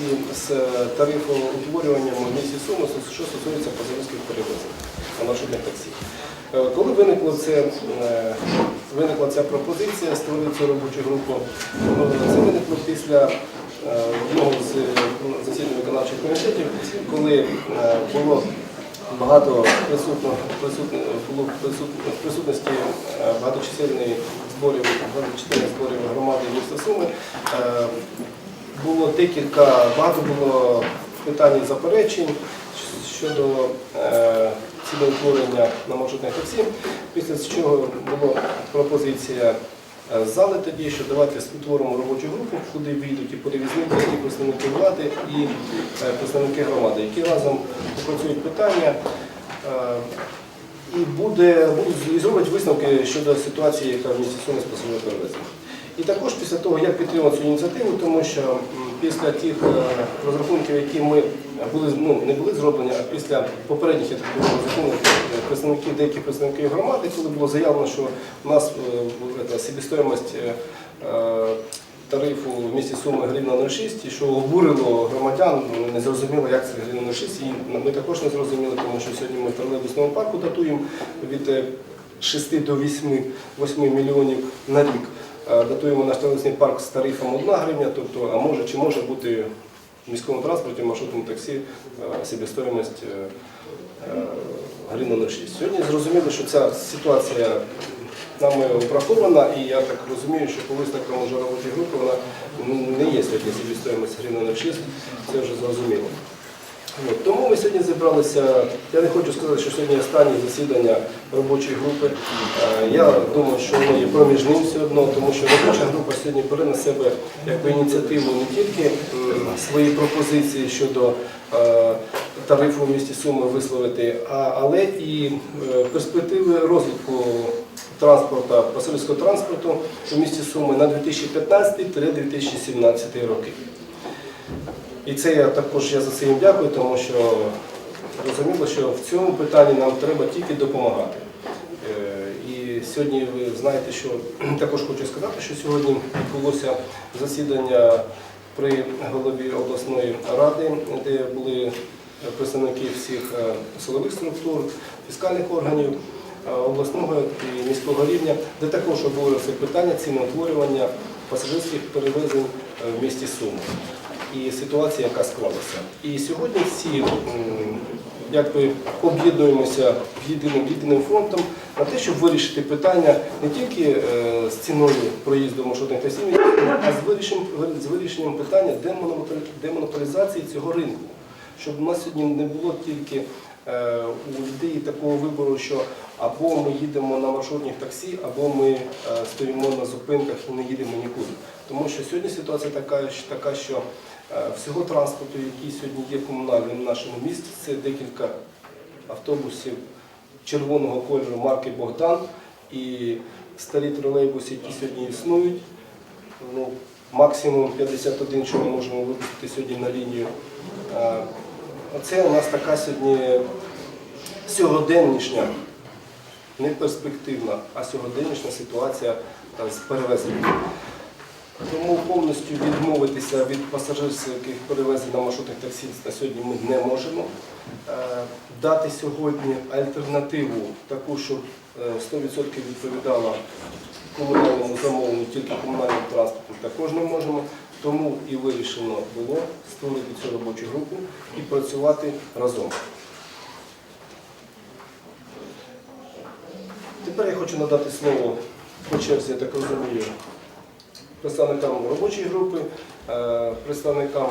ситуації з тарифоутворюванням в місті Суми, що стосується пасажирських перевезень на маршрутних таксі. Е, Коли виникло це, е, виникла ця пропозиція створити цю робочу групу, е, це виникло після е, одного з е, засідань виконавчих комітетів, коли е, було багато присутно, присутно, присутно, присутності е, багаточисельної зборів, багаточисельних зборів громади міста Суми. Було декілька, багато було питань і заперечень щодо е, ціноутворення на маршрутних таксі, після чого була пропозиція е, зали тоді, що давайте створимо робочу групу, куди війдуть і перевізники, і представники влади, і е, представники громади, які разом опрацюють питання. І буде, і зроблять висновки щодо ситуації, яка в місті Суми з перевезення. І також після того, як підтримати цю ініціативу, тому що після тих е, розрахунків, які ми були ну, не були зроблені, а після попередніх я так думаю, розрахунків е, представників деяких представників громади, коли було заявлено, що у нас е, е, тарифу в місті Суми гривна 0,6, і що обурило громадян, ну, не зрозуміло, як це гривна 0,6, і ми також не зрозуміли, тому що сьогодні ми в тролейбусному парку датуємо від е, 6 до 8, 8 мільйонів на рік. Е, Датуємо наш тролейбусний парк з тарифом 1 гривня, тобто, а може чи може бути в міському транспорті, маршрутному таксі е, себестоїмость е, е, гривна 0,6. Сьогодні зрозуміло, що ця ситуація нами врахована, і я так розумію, що по висновкам вже робочої групи вона не є сьогодні себестоїмость гривна 0,6, це вже зрозуміло. От, Тому ми сьогодні зібралися. Я не хочу сказати, що сьогодні останнє засідання робочої групи. Е, Я думаю, що воно є проміжним все одно, тому що робоча група сьогодні бере на себе якби, ініціативу не тільки свої пропозиції щодо е, тарифу в місті Суми висловити, але і е, перспективи розвитку транспорту, пасажирського транспорту в місті Суми на 2015-2017 роки. І це я також я за це їм дякую, тому що зрозуміло, що в цьому питанні нам треба тільки допомагати. Е, І сьогодні ви знаєте, що також хочу сказати, що сьогодні відбулося засідання при голові обласної ради, де були представники всіх е, силових структур, фіскальних органів е, обласного і міського рівня, де також обговорювалося питання ціноутворювання пасажирських перевезень в місті Суми і ситуація, яка склалася. І сьогодні всі якби об'єднуємося єдиним єдиним фронтом на те, щоб вирішити питання не тільки е, з ціною проїзду маршрутних таксі, а з вирішенням, з вирішенням питання демонополі- демонополізації цього ринку. Щоб у нас сьогодні не було тільки е, у людей такого вибору, що або ми їдемо на маршрутних таксі, або ми е, стоїмо на зупинках і не їдемо нікуди. Тому що сьогодні ситуація така, що- всього транспорту, який сьогодні є комунальним в нашому місті, це декілька автобусів червоного кольору марки Богдан і старі тролейбуси, які сьогодні існують. Ну, максимум 51, що ми можемо випустити сьогодні на лінію. Е, Оце у нас така сьогодні сьогоденнішня, не перспективна, а сьогоденнішня ситуація е, з перевезенням. Тому повністю відмовитися від пасажирських перевезень на маршрутних таксі на сьогодні ми не можемо. Е, Дати сьогодні альтернативу таку, щоб е, 100% відповідала комунальному замовленню, тільки комунальним транспортом також не можемо. Тому і вирішено було створити цю робочу групу і працювати разом. Тепер я хочу надати слово по черзі, я так розумію, представникам робочої групи, е, представникам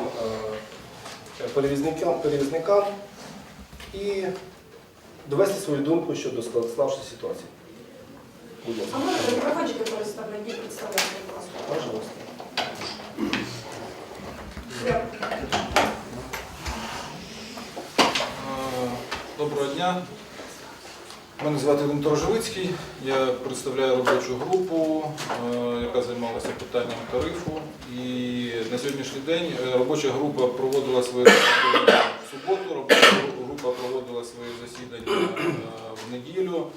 е, перевізникам, перевізникам і довести свою думку щодо склавшої ситуації. Будь ласка. А можете мікрофончики представляти, представляти. Пожалуйста. Е, Доброго дня. Мене звати Дмитро Живицький. Я представляю робочу групу, е, яка займалася питанням тарифу. І на сьогоднішній день е, робоча група проводила своє засідання в суботу, робоча група проводила своє засідання е, в неділю.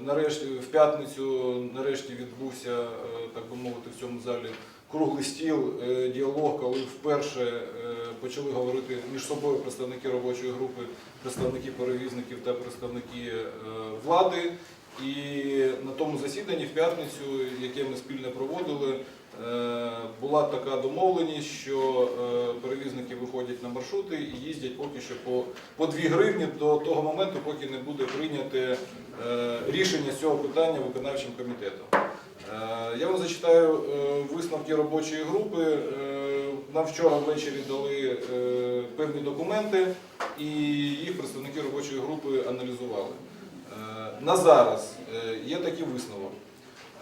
Нарешті, в п'ятницю нарешті відбувся, так би мовити, в цьому залі круглий стіл, е, діалог, коли вперше е, почали говорити між собою представники робочої групи, представники перевізників та представники е, влади. І на тому засіданні в п'ятницю, яке ми спільно проводили, була така домовленість, що е, перевізники виходять на маршрути і їздять поки що по, по 2 гривні до того моменту, поки не буде прийняте е, рішення цього питання виконавчим комітетом. Е, Я вам зачитаю е, висновки робочої групи. Е, Нам вчора ввечері дали е, певні документи, і їх представники робочої групи аналізували. Е, На зараз е, є такий висновок.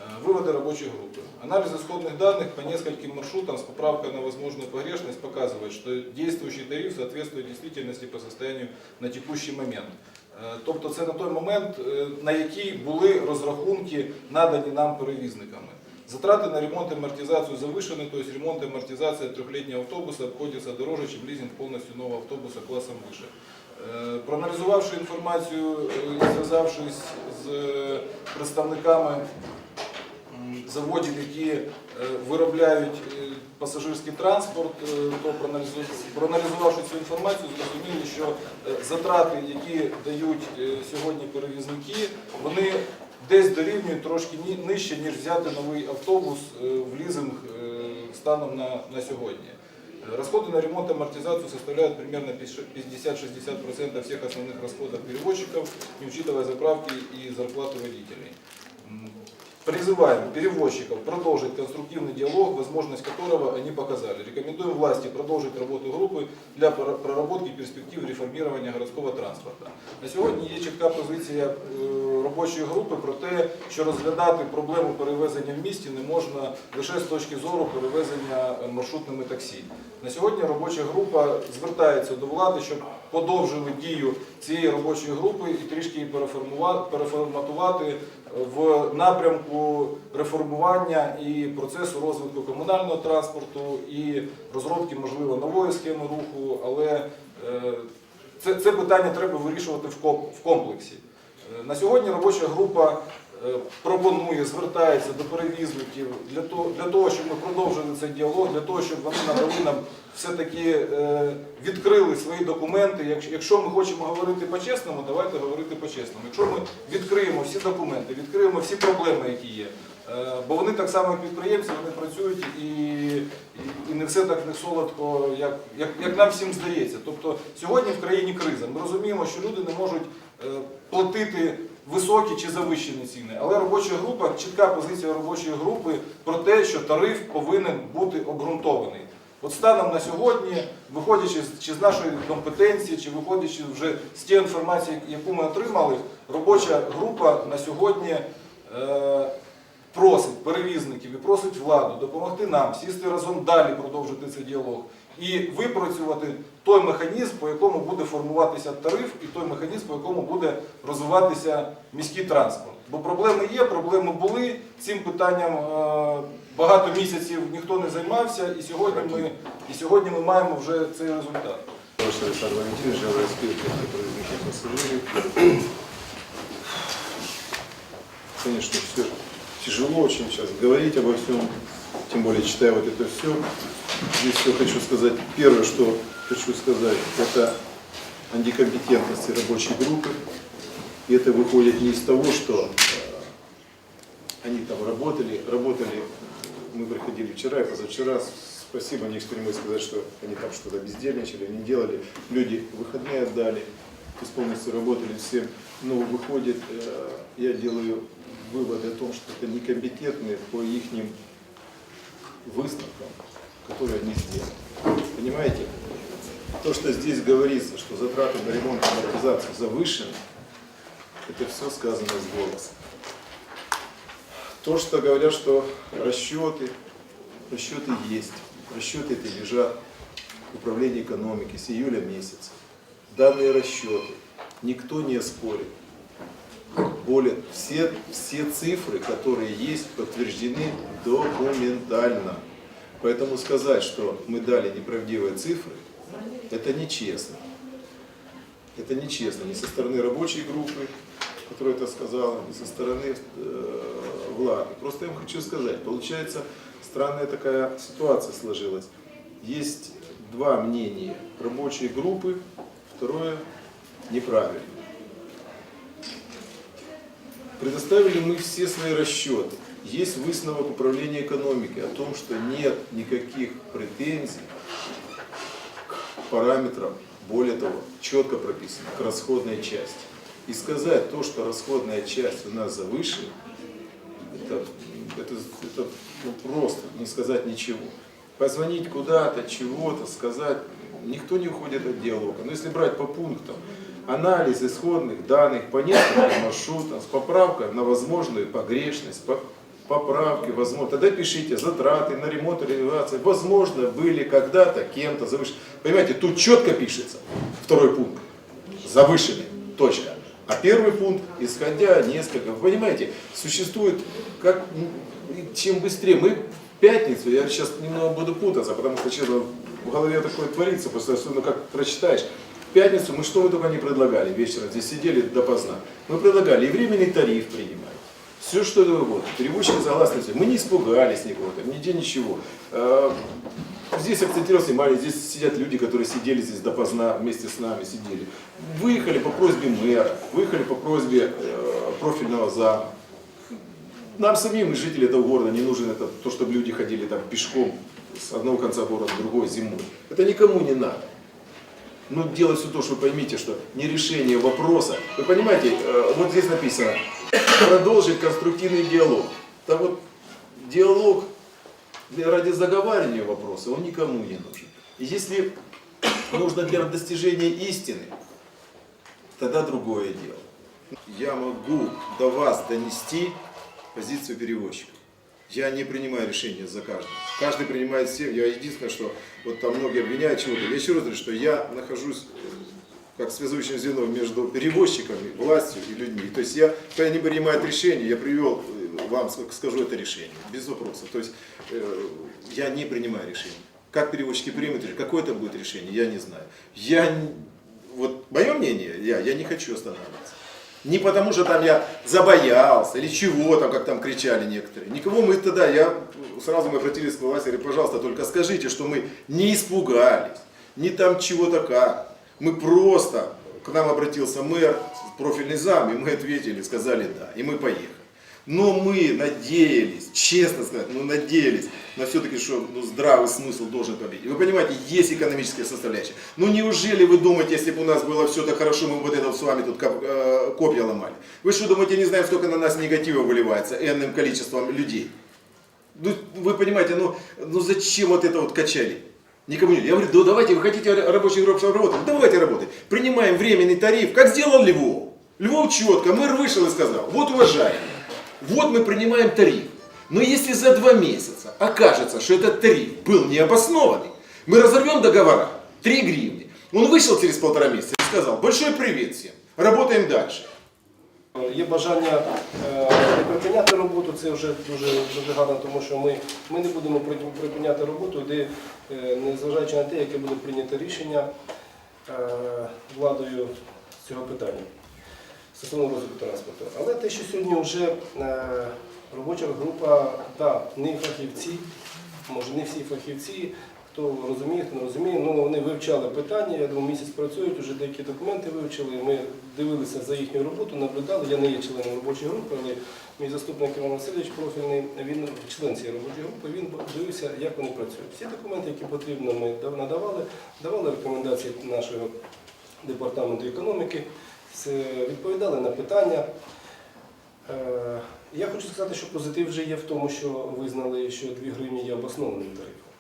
Э, Выводы рабочей группы. Анализ исходных данных по нескольким маршрутам с поправкой на возможную погрешность показывает, что действующий тариф соответствует действительности по состоянию на текущий момент. Е, Тобто це на той момент, е, на який були розрахунки надані нам перевізниками. Затраты на ремонт и амортизацию завышены, то есть ремонт и амортизация трехлетнего автобуса обходится дороже, чем лизинг полностью нового автобуса классом выше. Е, Проаналізувавши інформацію е, і зв'язавшись з представниками м, заводів, які е, виробляють е, пасажирський транспорт, е, то проаналізу- проаналізувавши цю інформацію, зрозуміли, що е, затрати, які дають е, сьогодні перевізники, вони десь дорівнюють трошки ні- нижче, ніж взяти новий автобус е, в лізинг е, станом на, на сьогодні. Э, Расходы на ремонт и амортизацию составляют примерно 50-60% всех основных расходов перевозчиков, не учитывая заправки и зарплаты водителей. М, Призываем перевозчиков продолжить конструктивный диалог, возможность которого они показали. Рекомендуем власти продолжить работу группы для пора- проработки перспектив реформирования городского транспорта. На сьогодні є чітка позиція е, робочої групи про те, що розглядати проблему перевезення в місті не можна лише з точки зору перевезення е, маршрутними таксі. На сьогодні робоча група звертається до влади, щоб подовжили дію цієї робочої групи і трішки її переформатувати в напрямку реформування і процесу розвитку комунального транспорту і розробки, можливо, нової схеми руху, але е, це, це питання треба вирішувати в ком- в комплексі. Е, На сьогодні робоча група е, пропонує, звертається до перевізників для того, для того, щоб ми продовжили цей діалог, для того, щоб вони надали нам все-таки е, відкрили свої документи. Якщо, ми хочемо говорити по-чесному, давайте говорити по-чесному. Якщо ми відкриємо всі документи, відкриємо всі проблеми, які є, е, бо вони так само підприємці, вони працюють і, і, не все так не солодко, як, як, як нам всім здається. Тобто сьогодні в країні криза. Ми розуміємо, що люди не можуть е, платити високі чи завищені ціни. Але робоча група, чітка позиція робочої групи про те, що тариф повинен бути обґрунтований. От станом на сьогодні, виходячи чи з нашої компетенції, чи виходячи вже з тієї інформації, яку ми отримали, робоча група на сьогодні е, просить перевізників і просить владу допомогти нам сісти разом далі, продовжити цей діалог і випрацювати той механізм, по якому буде формуватися тариф, і той механізм, по якому буде розвиватися міський транспорт. Бо проблеми є, проблеми були. Цим питанням е, багато місяців ніхто не займався, і сьогодні ми, і сьогодні ми маємо вже цей результат. Прошу, Александр Валентинович, распил проводники пассажиров. Конечно, все тяжело очень сейчас говорить обо всем, тем более читая вот это все. Здесь все хочу сказать. Первое, что хочу сказать, это о некомпетентности рабочей группы. И это выходит не из того, что э, они там работали, работали, мы приходили вчера и позавчера, спасибо, не эксперимент сказать, что они там что-то бездельничали, не делали, люди выходные отдали, то работали все, но выходит, э, я делаю вывод о том, что это некомпетентные по их выставкам, которые они сделали. Понимаете? То, что здесь говорится, что затраты на ремонт и амортизацию завышены, это все сказано с голоса. То, что говорят, что расчеты, расчеты есть, расчеты эти лежат в управлении экономики с июля месяца. Данные расчеты никто не спорит. Более, все, все цифры, которые есть, подтверждены документально. Поэтому сказать, что мы дали неправдивые цифры, это нечестно. Это нечестно ни со стороны рабочей группы, которая это сказала, ни со стороны э, влады. Просто я вам хочу сказать, получается, странная такая ситуация сложилась. Есть два мнения рабочей группы, второе неправильно. Предоставили мы все свои расчеты. Есть высновок управления экономики о том, что нет никаких претензий к параметрам, более того, четко прописано, к расходной части. И сказать то, что расходная часть у нас завышена, это, это, это ну, просто не сказать ничего. Позвонить куда-то, чего-то, сказать, никто не уходит от диалога. Но если брать по пунктам, анализ исходных данных по нескольким маршрутам с поправкой на возможную погрешность, по- поправки, возможно, тогда пишите затраты на ремонт и реновацию, возможно, были когда-то кем-то завышены. Понимаете, тут четко пишется, второй пункт, завышенный, точка. А первый пункт, исходя несколько, понимаете, существует, как, ну, чем быстрее, мы в пятницу, я сейчас немного буду путаться, потому что, честно, в голове такое творится, просто особенно как прочитаешь. В пятницу мы что мы только не предлагали вечером, здесь сидели допоздна. Мы предлагали и временный тариф принимать, все что угодно. Перевозчики согласны, мы не испугались никого, там, нигде ничего. Э, Здесь акцентировался внимание, здесь сидят люди, которые сидели здесь допоздна, вместе с нами сидели. Выехали по просьбе мэра, выехали по просьбе э, профильного зама. Нам самим, жители этого города, не нужно это, то, чтобы люди ходили там пешком с одного конца города в другой зимой. Это никому не надо. Ну, делать все то, что вы поймите, что не решение вопроса. Вы понимаете, э, вот здесь написано, продолжить конструктивный диалог. Да вот диалог ради заговаривания вопроса, он никому не нужен. И если нужно для достижения истины, тогда другое дело. Я могу до вас донести позицию переводчика. Я не принимаю решения за каждого. Каждый принимает все. Я единственное, что вот там многие обвиняют чего-то. Я еще раз говорю, что я нахожусь э, как связующим звеном между перевозчиками, властью и людьми. То есть я, когда они принимают решение, я привел э, вам, ск- скажу это решение, без вопросов. То есть э, я не принимаю решение. Как перевозчики примут какое это будет решение, я не знаю. Я, вот мое мнение, я, я не хочу останавливаться. Не потому, что там я забоялся или чего там, как там кричали некоторые. Никого мы тогда, я сразу мы обратились к власти, говорю, пожалуйста, только скажите, что мы не испугались, не там чего-то как. Мы просто, к нам обратился мэр, профильный зам, и мы ответили, сказали да, и мы поехали. Но мы надеялись, честно сказать, ну надеялись на все-таки, что ну, здравый смысл должен победить. Вы понимаете, есть экономическая составляющая. Ну неужели вы думаете, если бы у нас было все так хорошо, мы вот это с вами тут э, копья ломали? Вы что думаете, не знаем, сколько на нас негатива выливается энным количеством людей? Ну, вы понимаете, ну, ну зачем вот это вот качали? Никому не. Я говорю, да давайте, вы хотите рабочий группу работать? Давайте работать. Принимаем временный тариф, как сделал Львов. Львов четко, мэр вышел и сказал, вот уважаемые, вот мы принимаем тариф. Но если за два месяца окажется, что этот тариф был необоснованный, мы разорвем договора, 3 гривны. Он вышел через полтора месяца и сказал, большой привет всем, работаем дальше. Є бажання е, не припиняти роботу, це вже дуже, дуже гарно, тому що ми, ми не будемо при- припиняти роботу, де, е, незважаючи на те, яке буде прийнято рішення е, владою з цього питання стосовно розвитку транспорту. Але те, що сьогодні вже е, робоча група, да, не фахівці, може не всі фахівці, хто розуміє, хто не розуміє, ну вони вивчали питання, я думаю, місяць працюють, вже деякі документи вивчили. Ми дивилися за їхню роботу, наблюдали. Я не є членом робочої групи, але мій заступник Іван Васильович профільний, він член цієї робочої групи, він дивився, як вони працюють. Всі документи, які потрібно, ми дав- надавали, давали рекомендації нашого департаменту економіки, відповідали на питання. Е, Я хочу сказати, що позитив вже є в тому, що визнали, що 2 гривні є обоснованим тарифом.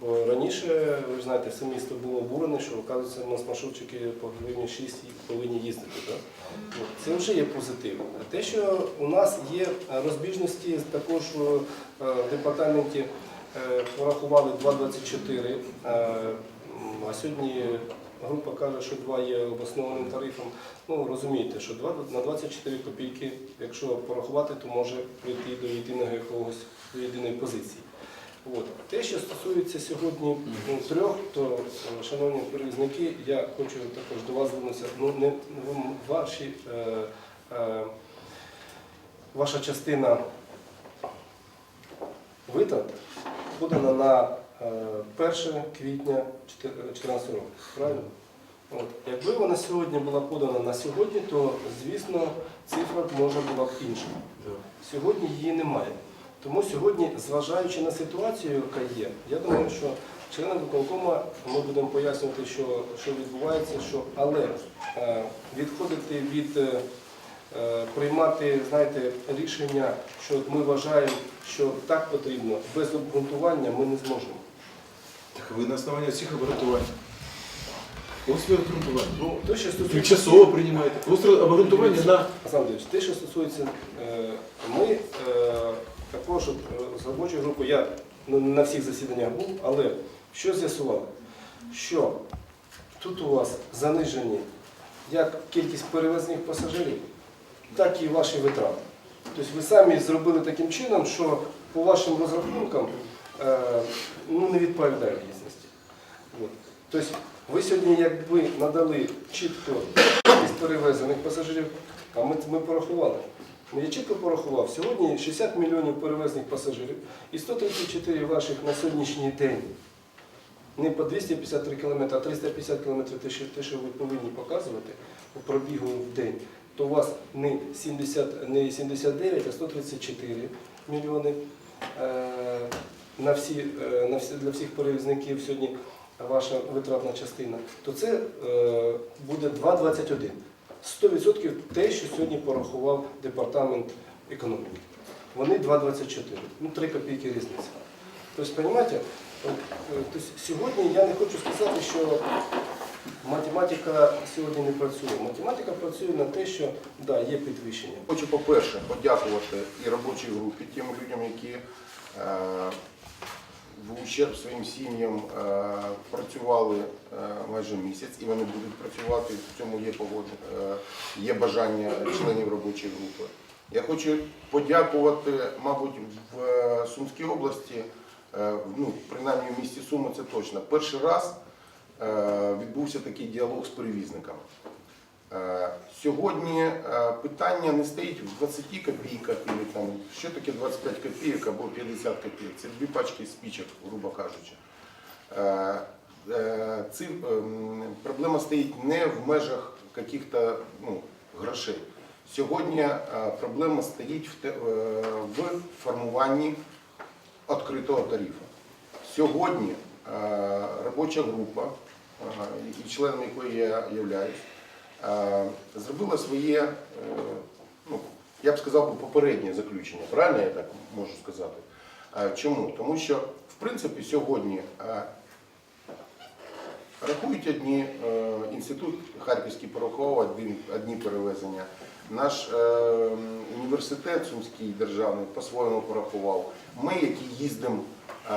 Бо раніше, ви ж знаєте, все місто було обурене, що оказується, у нас маршрутчики по гривні 6 повинні їздити. Так? Це вже є позитив. Те, що у нас є розбіжності, також е, в департаменті е, порахували 2,24, е, а сьогодні група каже, що 2 є обоснованим тарифом. Ну, розумієте, що 2 на 24 копійки, якщо порахувати, то може прийти до єдиного якогось, до єдиної позиції. От. Те, що стосується сьогодні ну, трьох, то, е, шановні перевізники, я хочу також до вас звернутися. Ну, не ваші, е, е, ваша частина витрат подана на 1 квітня 2014 року. Правильно? От. Якби вона сьогодні була подана на сьогодні, то звісно цифра може була б інша. Сьогодні її немає. Тому сьогодні, зважаючи на ситуацію, яка є, я думаю, що членам виконкома ми будемо пояснювати, що, що відбувається, що але е, відходити від е, е, приймати знаєте, рішення, що ми вважаємо, що так потрібно, без обґрунтування ми не зможемо. Так вы на основании всех оборудований. После оборудования. Ну, то, що стосується... Тимчасово принимаете. После оборудования на... Олександр Андрійович, те, що стосується, е, ми е, також от, е, з робочою групою, я ну, на всіх засіданнях був, але що з'ясували? Що тут у вас занижені як кількість перевезених пасажирів, так і ваші витрати. Тобто ви самі зробили таким чином, що по вашим розрахункам е, ну, не відповідає дійсності. От. Тобто ви сьогодні якби надали чітко кількість перевезених пасажирів, а ми, ми порахували. Ну, Я чітко порахував, сьогодні 60 мільйонів перевезених пасажирів і 134 ваших на сьогоднішній день. Не по 253 км, а 350 км, те, що ви повинні показувати по пробігу в день, то у вас не, 70, не 79, а 134 мільйони е, на всі, е, на всі, для всіх перевізників сьогодні ваша витратна частина, то це е, буде 2,21. 100% те, що сьогодні порахував департамент економіки. Вони 2,24. Ну, 3 копійки різниця. Тобто, розумієте, е, тобто, сьогодні я не хочу сказати, що математика сьогодні не працює. Математика працює на те, що да, є підвищення. Хочу, по-перше, подякувати і робочій групі, тим людям, які ущерб своїм сім'ям е, працювали е, майже місяць, і вони будуть працювати. В цьому є погода, е, є бажання членів робочої групи. Я хочу подякувати, мабуть, в Сумській області, ну, принаймні в місті Суми це точно. Перший раз відбувся такий діалог з перевізниками. Е, Сьогодні е, питання не стоїть в 20 копійках, або там, що таке 25 копійок або 50 копійок. Це дві пачки спічок, грубо кажучи. Е, Ці, ем, проблема стоїть не в межах каких-то ну, грошей. Сьогодні проблема стоїть в, в формуванні відкритого тарифу. Сьогодні робоча група, і членом якої я являюсь, зробила своє, е, ну, я б сказав, попереднє заключення. Правильно я так можу сказати? Е, Чому? Тому що, в принципі, сьогодні е, рахують одні, е, інститут Харківський порахував одні, перевезення. Наш е, університет Сумський державний по-своєму порахував. Ми, які їздимо е,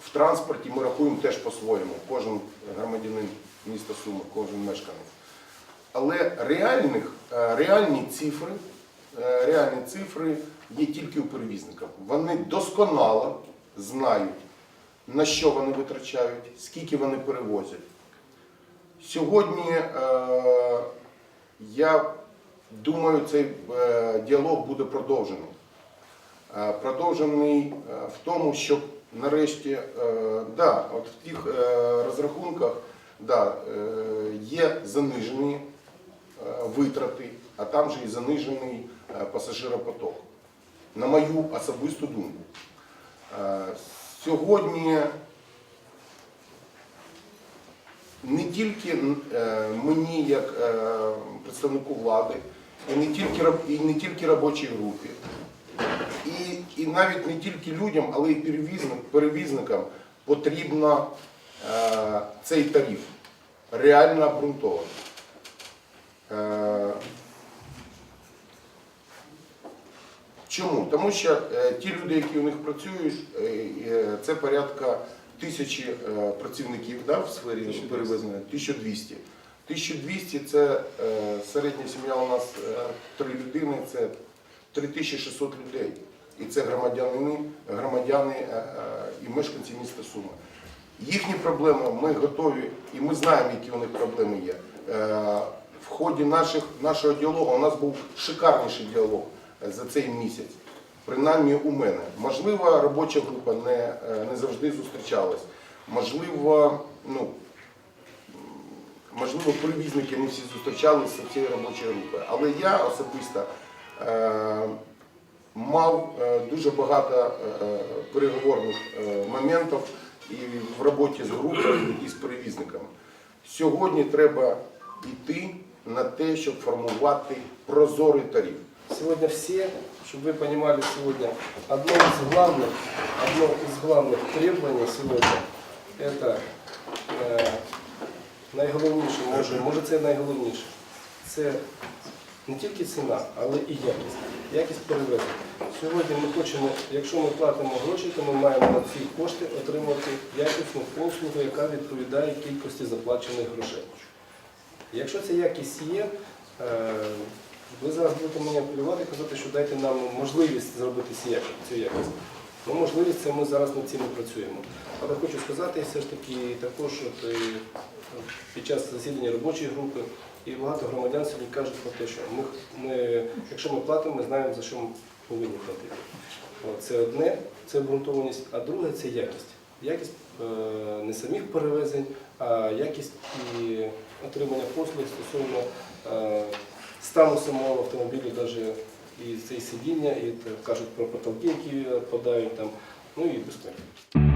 в транспорті, ми рахуємо теж по-своєму. Кожен громадянин міста Суми, кожен мешканець. Але реальних, е, реальні цифри, е, реальні цифри є тільки у перевізників. Вони досконало знають, на що вони витрачають, скільки вони перевозять. Сьогодні е, я думаю, цей діалог буде продовжений. Продовжений в тому, щоб нарешті, да, от в тих розрахунках да, е, є занижені е, витрати, а там же і занижений е, пасажиропоток. На мою особисту думку. Сьогодні не тільки мені, як представнику влади, і не тільки, і не тільки робочій групі, і, і навіть не тільки людям, але й перевізник, перевізникам потрібно цей тариф реально обґрунтований. Е, Чому? Тому що е, ті люди, які у них працюють, е, це порядка тисячі працівників да, в сфері перевезення, 1200. 1200 це середня сім'я у нас три людини, це 3600 людей. І це громадяни, громадяни і мешканці міста Суми. Їхні проблеми ми готові, і ми знаємо, які у них проблеми є. Е, В ході наших, нашого діалогу у нас був шикарніший діалог е, за цей місяць. Принаймні у мене. Можливо, робоча група не, е, не завжди зустрічалась. Можливо, ну, можливо, перевізники не всі зустрічалися з цією робочою групою. Але я особисто е, мав дуже багато е, переговорних е, моментів і в роботі з групою і з перевізниками. Сьогодні треба йти на те, щоб формувати прозорий тариф. Сегодня все, чтобы вы понимали, сегодня одно из главных, одно из главных требований сегодня это е, найголовніше, може, може це найголовніше. Це не тільки ціна, але і якість. Якість перевезення. Сьогодні ми хочемо, якщо ми платимо гроші, то ми маємо на ці кошти отримати якісну послугу, яка відповідає кількості заплачених грошей. Якщо ця якість є, е, ви зараз будете мені апелювати і казати, що дайте нам можливість зробити цю якість. Ну, можливість це ми зараз над цим і працюємо. Але хочу сказати все ж таки також, от, е, під час засідання робочої групи і багато громадян сьогодні кажуть про те, що ми, ми, якщо ми платимо, ми знаємо, за що ми повинні платити. Це одне, це обґрунтованість, а друге це якість. Якість е, не самих перевезень, а якість і отримання послуг стосовно е, стану самого автомобіля, навіть і це сидіння, і кажуть про потолки, які подають там, ну і безпеки.